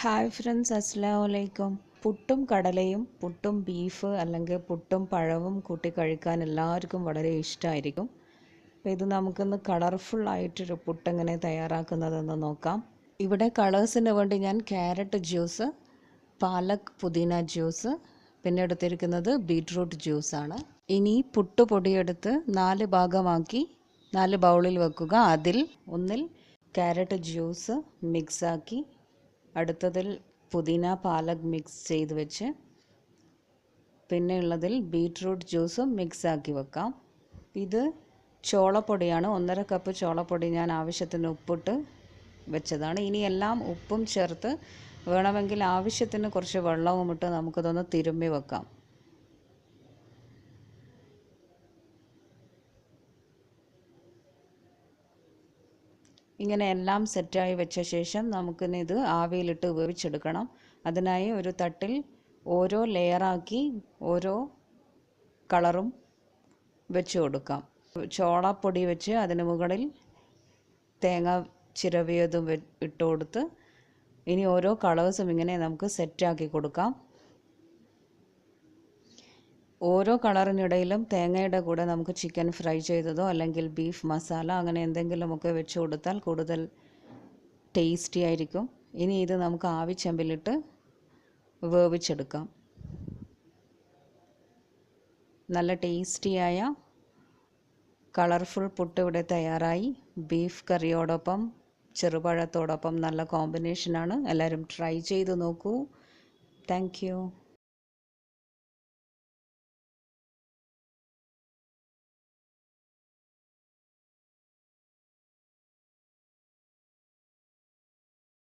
Hi friends അസ്സാം വലൈക്കും പുട്ടും കടലയും പുട്ടും ബീഫ് അല്ലെങ്കിൽ പുട്ടും പഴവും കൂട്ടി കഴിക്കാൻ എല്ലാവർക്കും വളരെ ഇഷ്ടമായിരിക്കും. അപ്പോൾ ഇത് നമുക്കൊന്ന് കളർഫുള്ളായിട്ടൊരു ആയിട്ടൊരു പുട്ട് എങ്ങനെ തയ്യാറാക്കുന്നതെന്ന് നോക്കാം. ഇവിടെ കളേഴ്സിന് വേണ്ടി ഞാൻ ക്യാരറ്റ് ജ്യൂസ് പാലക് പുതിന ജ്യൂസ് പിന്നെ എടുത്തിരിക്കുന്നത് ബീട്രൂട്ട് ജ്യൂസാണ് ഇനി പുട്ട് പൊടിയെടുത്ത് നാല് ഭാഗമാക്കി നാല് ബൗളിൽ വെക്കുക. അതിൽ ഒന്നിൽ ക്യാരറ്റ് ജ്യൂസ് മിക്സാക്കി അടുത്തതിൽ പുതിന പാലക് മിക്സ് ചെയ്ത് വെച്ച് പിന്നെ ഉള്ളതിൽ ബീട്രൂട്ട് ജ്യൂസും മിക്സ് ആക്കി വെക്കാം. ഇത് ചോളപ്പൊടിയാണ്. ഒന്നര കപ്പ് ചോളപ്പൊടി ഞാൻ ആവശ്യത്തിന് ഉപ്പിട്ട് വെച്ചതാണ്. ഇനി എല്ലാം ഉപ്പും ചേർത്ത് വേണമെങ്കിൽ ആവശ്യത്തിന് കുറച്ച് വെള്ളവും ഇട്ട് നമുക്കിതൊന്ന് തിരുമ്മി വെക്കാം. ഇങ്ങനെ എല്ലാം സെറ്റായി വെച്ച ശേഷം നമുക്കിനി ഇത് ആവിയിലിട്ട് വേവിച്ചെടുക്കണം. അതിനായി ഒരു തട്ടിൽ ഓരോ ലെയറാക്കി ഓരോ കളറും വെച്ച് കൊടുക്കാം. ചോളപ്പൊടി വെച്ച് അതിന് മുകളിൽ തേങ്ങ ചിരവിയതും ഇട്ട് കൊടുത്ത് ഇനി ഓരോ കളേഴ്സും ഇങ്ങനെ നമുക്ക് സെറ്റാക്കി കൊടുക്കാം. ഓരോ കളറിനിടയിലും തേങ്ങയുടെ കൂടെ നമുക്ക് ചിക്കൻ ഫ്രൈ ചെയ്തതോ അല്ലെങ്കിൽ ബീഫ് മസാല അങ്ങനെ എന്തെങ്കിലുമൊക്കെ വെച്ച് കൊടുത്താൽ കൂടുതൽ ടേസ്റ്റി ആയിരിക്കും. ഇനി ഇത് നമുക്ക് ആവിച്ചെമ്പിലിട്ട് വേവിച്ചെടുക്കാം. നല്ല ടേസ്റ്റിയായ കളർഫുൾ പുട്ട് ഇവിടെ തയ്യാറായി. ബീഫ് കറിയോടൊപ്പം ചെറുപഴത്തോടൊപ്പം നല്ല കോമ്പിനേഷനാണ് എല്ലാവരും ട്രൈ ചെയ്ത് നോക്കൂ. താങ്ക്